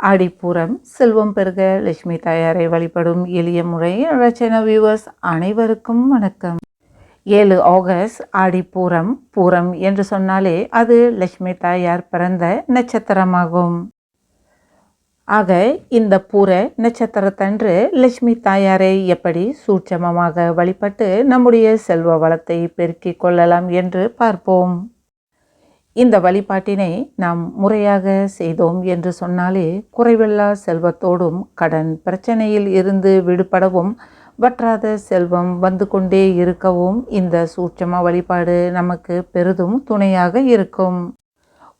ஆடிப்பூரம் செல்வம் பெருக லட்சுமி தாயாரை வழிபடும் எளிய முறை ரச்சன வியூவர்ஸ் அனைவருக்கும் வணக்கம். ஏழு ஆகஸ்ட் ஆடிப்பூரம் பூரம் என்று சொன்னாலே அது லட்சுமி தாயார் பிறந்த நட்சத்திரமாகும். ஆக இந்த பூர நட்சத்திரத்தன்று லட்சுமி தாயாரை எப்படி சூட்சமமாக வழிபட்டு நம்முடைய செல்வ வளத்தை பெருக்கிக் கொள்ளலாம் என்று பார்ப்போம். இந்த வழிபாட்டினை நாம் முறையாக செய்தோம் என்று சொன்னாலே குறைவில்லா செல்வத்தோடும் கடன் பிரச்சனையில் இருந்து விடுபடவும் வற்றாத செல்வம் வந்து கொண்டே இருக்கவும் இந்த சூட்சம வழிபாடு நமக்கு பெரிதும் துணையாக இருக்கும்.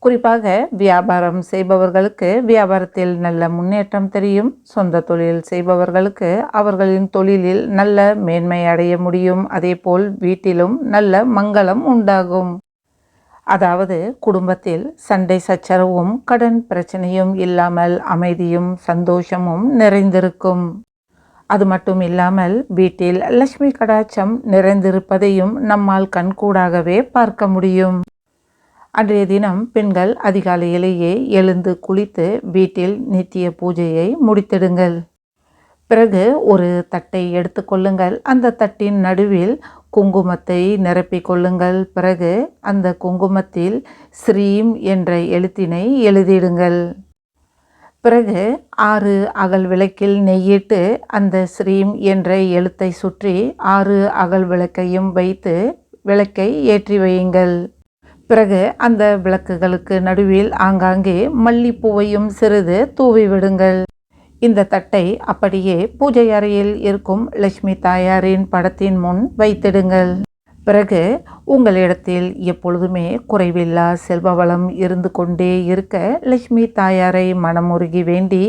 குறிப்பாக வியாபாரம் செய்பவர்களுக்கு வியாபாரத்தில் நல்ல முன்னேற்றம் தெரியும். சொந்த தொழில் செய்பவர்களுக்கு அவர்களின் தொழிலில் நல்ல மேன்மை அடைய முடியும். அதேபோல் வீட்டிலும் நல்ல மங்களம் உண்டாகும். அதாவது குடும்பத்தில் சண்டை சச்சரவும் கடன் பிரச்சனையும் இல்லாமல் அமைதியும் சந்தோஷமும் நிறைந்திருக்கும். அது மட்டும் இல்லாமல் வீட்டில் லட்சுமி கடாட்சம் நிறைந்திருப்பதையும் நம்மால் கண்கூடாகவே பார்க்க முடியும். அன்றைய தினம் பெண்கள் அதிகாலையிலேயே எழுந்து குளித்து வீட்டில் நித்திய பூஜையை முடித்திடுங்கள். பிறகு ஒரு தட்டை எடுத்துக்கொள்ளுங்கள் அந்த தட்டின் நடுவில் குங்குமத்தை நிரப்பிக் கொள்ளுங்கள். பிறகு அந்த குங்குமத்தில் ஸ்ரீம் என்ற எழுத்தினை எழுதிடுங்கள். பிறகு ஆறு அகல் விளக்கில் நெய்யிட்டு அந்த ஸ்ரீம் என்ற எழுத்தை சுற்றி ஆறு அகல் விளக்கையும் வைத்து விளக்கை ஏற்றி வையுங்கள். பிறகு அந்த விளக்குகளுக்கு நடுவில் ஆங்காங்கே மல்லிப்பூவையும் சிறிது தூவி விடுங்கள். இந்த தட்டை அப்படியே பூஜை அறையில் இருக்கும் லட்சுமி தாயாரின் படத்தின் முன் வைத்திடுங்கள். பிறகு உங்களிடத்தில் எப்பொழுதுமே குறைவில்லா செல்வ வளம் இருந்து கொண்டே இருக்க லட்சுமி தாயாரை மனமுருகி வேண்டி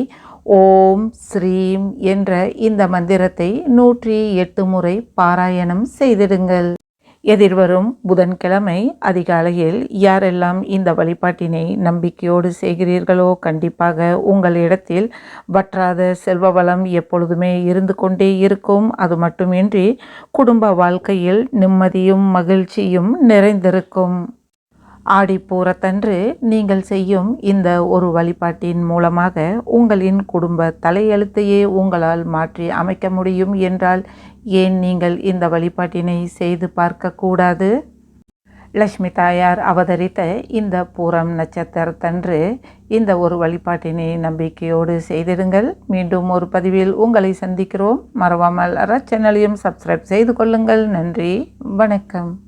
ஓம் ஸ்ரீம் என்ற இந்த மந்திரத்தை நூற்றி எட்டு முறை பாராயணம் செய்திடுங்கள். எதிர்வரும் புதன்கிழமை அதிகாலையில் யாரெல்லாம் இந்த வழிபாட்டினை நம்பிக்கையோடு செய்கிறீர்களோ கண்டிப்பாக உங்களிடத்தில் வற்றாத செல்வ வளம் எப்பொழுதுமே இருந்து கொண்டே இருக்கும். அது மட்டுமின்றி குடும்ப வாழ்க்கையில் நிம்மதியும் மகிழ்ச்சியும் நிறைந்திருக்கும். ஆடிப்பூரத்தன்று நீங்கள் செய்யும் இந்த ஒரு வழிபாட்டின் மூலமாக உங்களின் குடும்ப தலையெழுத்தையே உங்களால் மாற்றி அமைக்க முடியும் என்றால் ஏன் நீங்கள் இந்த வழிபாட்டினை செய்து பார்க்கக்கூடாது? லக்ஷ்மி தாயார் அவதரித்த இந்த பூரம் நட்சத்திரத்தன்று இந்த ஒரு வழிபாட்டினை நம்பிக்கையோடு செய்திடுங்கள். மீண்டும் ஒரு பதிவில் உங்களை சந்திக்கிறோம். மறவாமல் சேனலையும் சப்ஸ்கிரைப் செய்து கொள்ளுங்கள். நன்றி. வணக்கம்.